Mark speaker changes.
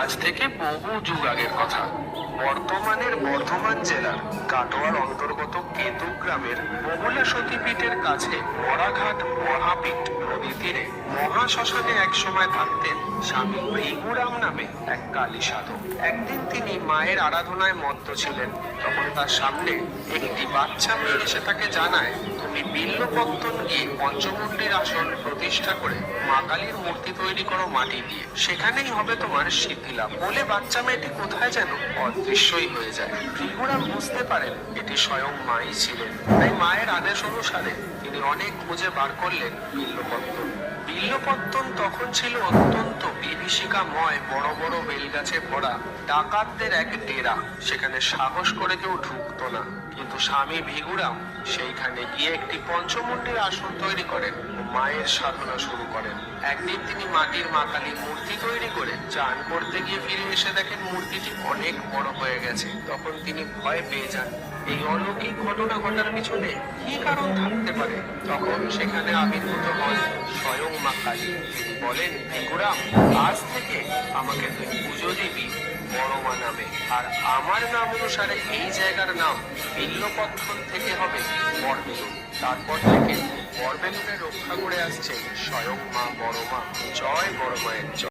Speaker 1: আজ থেকে বহু যুগ আগের কথা। বর্তমানের বর্ধমান জেলার কাটোয়ার অন্তর্গত কেতু গ্রামের বহুলা সতীপীঠের কাছে বরাঘাট মহাপীঠ নদীর তীরে মহাশ্মশানে এক সময় থাকতেন স্বামী ভৃগুরাম নামে এক কালী সাধক। একদিন তিনি মায়ের আরাধনায় মত্ত ছিলেন। তখন তার সামনে একটি বাচ্চা মেয়ে এসে তাকে জানায়, তুমি বিল্লপত্তন গিয়ে পঞ্চমুণ্ডির আসন প্রতিষ্ঠা করে মা কালীর মূর্তি তৈরি করো মাটি দিয়ে। সেখানেই হবে তোমার সিদ্ধি লাভ বলে বাচ্চা মেয়েটি কোথায় যেন অদৃশ্যই হয়ে যায়। ত্রিপুরাম বুঝতে পারেন এটি স্বয়ং মাই ছিলেন। তাই মায়ের আদেশ অনুসারে তিনি অনেক খুঁজে বার করলেন বিল্লপত্তন। বিল্লপত্তন তখন ছিল অত্যন্ত বিভীষিকাময় বড় বড় বেলগাছে ভরা ডাকাতদের এক ডেরা। সেখানে সাহস করে কেউ ঢুকতো না। কিন্তু স্বামী ভিগুরাম সেইখানে গিয়ে একটি পঞ্চমুণ্ডির আসন তৈরি করেন মায়ের সাধনা শুরু করেন। একদিন তিনি মাটির মা কালীর মূর্তি তৈরি করে চান করতে গিয়ে ফিরে এসে দেখেন মূর্তিটি অনেক বড় হয়ে গেছে। তখন তিনি ভয় পেয়ে যান, এই অলৌকিক ঘটনা ঘটার পিছনে কি কারণ থাকতে পারে? তখন সেখানে আবির্ভূত হন স্বয়ং মা কালী। বলেন ভিগুরাম আজ থেকে আমাকে তুই পুজো দিবি বড়মা নামে। আর আমার নাম অনুসারে এই জায়গার নাম বিল্লপত্থন থেকে হবে বরবেলুন তারপর থেকে বরবেলুনে রক্ষা করে আসছে স্বয়ং মা বড়মা। জয় বড় মায়ের জয়।